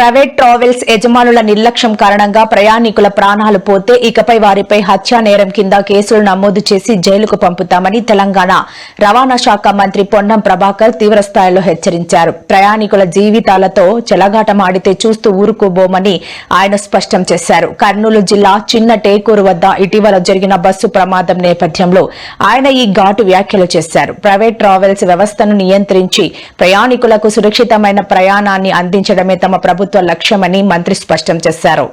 Private travels యజమానుల నిర్లక్ష్యం కారణంగా ప్రయాణికుల ప్రాణాలు పోతే ఇకపై వారిపై హత్యా నేరం కింద కేసులు నమోదు చేసి జైలుకు పంపుతామని తెలంగాణ రవాణా శాఖ మంత్రి పొన్నం ప్రభాకర్ తీవ్రస్థాయిలో హెచ్చరించారు. ప్రయాణికుల జీవితాలతో చెలగాటమాడితే చూస్తూ ఊరుకోబోమని ఆయన స్పష్టం చేశారు. కర్నూలు జిల్లా చిన్న టేకూరు వద్ద ఇటీవల జరిగిన బస్సు ప్రమాదం నేపథ్యంలో ఆయన ఈ ఘాటు వ్యాఖ్యలు చేశారు. ప్రైవేట్ ట్రావెల్స్ వ్యవస్థను నియంత్రించి ప్రయాణికులకు సురక్షితమైన ప్రయాణాన్ని అందించడమే తమ ప్రభుత్వం లక్ష్యమని మంత్రి స్పష్టం చేశారు.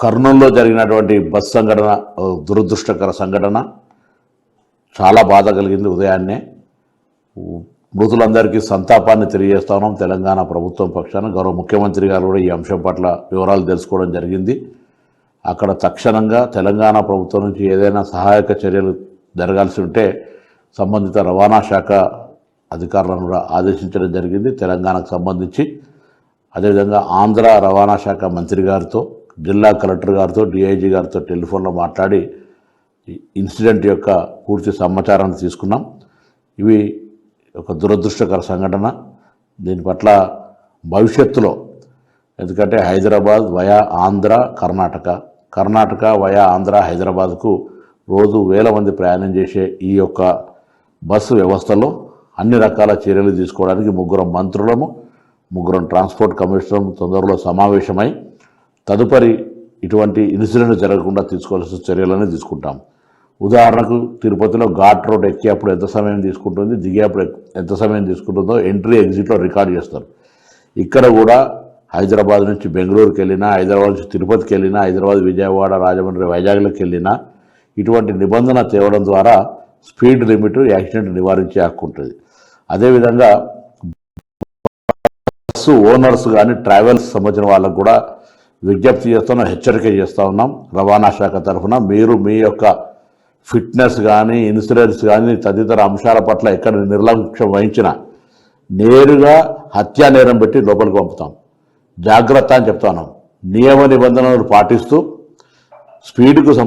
కర్నూలులో జరిగినటువంటి బస్ సంఘటన దురదృష్టకర సంఘటన చాలా బాధ కలిగింది ఉదయాన్నే. మృతులందరికీ సంతాపాన్ని తెలియజేస్తా ఉన్నాం తెలంగాణ ప్రభుత్వం పక్షాన. గౌరవ ముఖ్యమంత్రి గారు కూడా ఈ అంశం పట్ల వివరాలు తెలుసుకోవడం జరిగింది. అక్కడ తక్షణంగా తెలంగాణ ప్రభుత్వం నుంచి ఏదైనా సహాయక చర్యలు జరగాల్సి ఉంటే సంబంధిత రవాణా శాఖ అధికారులను కూడా ఆదేశించడం జరిగింది. తెలంగాణకు సంబంధించి అదేవిధంగా ఆంధ్ర రవాణా శాఖ మంత్రి గారితో జిల్లా కలెక్టర్ గారితో డిఐజీ గారితో టెలిఫోన్లో మాట్లాడి ఇన్సిడెంట్ యొక్క పూర్తి సమాచారాన్ని తీసుకున్నాం. ఇవి ఒక దురదృష్టకర సంఘటన. దీని పట్ల భవిష్యత్తులో ఎందుకంటే హైదరాబాద్ వయా ఆంధ్ర కర్ణాటక. కర్ణాటక వయా ఆంధ్ర హైదరాబాద్కు రోజు వేల మంది ప్రయాణం చేసే ఈ యొక్క బస్సు వ్యవస్థలో అన్ని రకాల చర్యలు తీసుకోవడానికి ముగ్గురం మంత్రులము ముగ్గురం ట్రాన్స్పోర్ట్ కమిషనర్ తొందరలో సమావేశమై తదుపరి ఇటువంటి ఇన్సిడెంట్ జరగకుండా తీసుకోవాల్సిన చర్యలనే తీసుకుంటాం ఉదాహరణకు తిరుపతిలో ఘాట్ రోడ్ ఎక్కేప్పుడు ఎంత సమయం తీసుకుంటుంది దిగేప్పుడు ఎంత సమయం తీసుకుంటుందో ఎంట్రీ ఎగ్జిట్లో రికార్డ్ చేస్తారు. ఇక్కడ కూడా హైదరాబాద్ నుంచి బెంగళూరుకి వెళ్ళినా హైదరాబాద్ నుంచి తిరుపతికి వెళ్ళినా హైదరాబాద్ విజయవాడ రాజమండ్రి వైజాగ్లోకి వెళ్ళినా ఇటువంటి నిబంధన తేవడం ద్వారా స్పీడ్ లిమిట్ యాక్సిడెంట్ నివారించే హక్కు ఉంటుంది. అదేవిధంగా బస్సు ఓనర్స్ కానీ ట్రావెల్స్ సంబంధించిన వాళ్ళకు కూడా విజ్ఞప్తి చేస్తున్నాం హెచ్చరిక చేస్తూ ఉన్నాం. రవాణా శాఖ తరఫున మీరు మీ యొక్క ఫిట్నెస్ కానీ ఇన్సూరెన్స్ కానీ తదితర అంశాల పట్ల ఎక్కడ నిర్లక్ష్యం వహించినా నేరుగా హత్యా నేరం పెట్టి లోపలికి పంపుతాం. జాగ్రత్త అని చెప్తాను నియమ నిబంధనలు పాటిస్తూ స్పీడ్కు